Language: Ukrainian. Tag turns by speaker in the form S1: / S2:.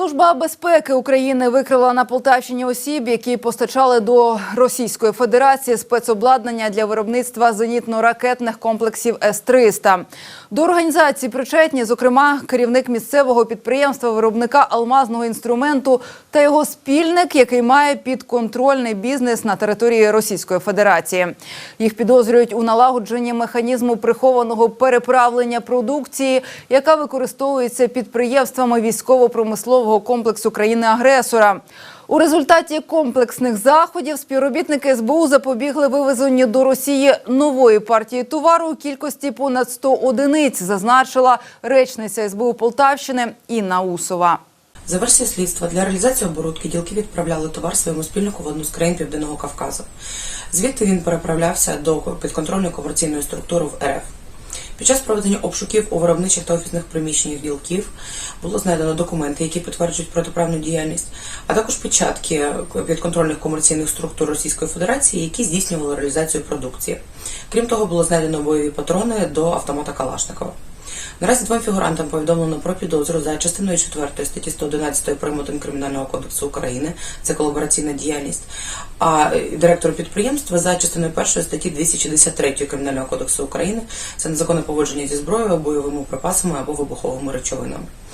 S1: Служба безпеки України викрила на Полтавщині осіб, які постачали до Російської Федерації спецобладнання для виробництва зенітно-ракетних комплексів С-300. До організації причетні, зокрема, керівник місцевого підприємства виробника алмазного інструменту та його спільник, який має підконтрольний бізнес на території Російської Федерації. Їх підозрюють у налагодженні механізму прихованого переправлення продукції, яка використовується підприємствами військово-промислового комплексу країни-агресора. У результаті комплексних заходів співробітники СБУ запобігли вивезенню до Росії нової партії товару у кількості понад 100 одиниць, зазначила речниця СБУ Полтавщини Інна Усова.
S2: За версією слідства, для реалізації оборудки ділки відправляли товар своєму спільнику в одну з країн Південного Кавказу. Звідти він переправлявся до підконтрольної комерційної структури в РФ. Під час проведення обшуків у виробничих та офісних приміщеннях ділків було знайдено документи, які підтверджують протиправну діяльність, а також печатки підконтрольних комерційних структур Російської Федерації, які здійснювали реалізацію продукції. Крім того, було знайдено бойові патрони до автомата Калашникова. Наразі двом фігурантам повідомлено про підозру за частиною 4 статті 111 прим. 1 Кримінального кодексу України, це колабораційна діяльність, а директору підприємства за частиною 1 статті 263 Кримінального кодексу України, це незаконне поводження зі зброєю, бойовими припасами або вибуховими речовинами.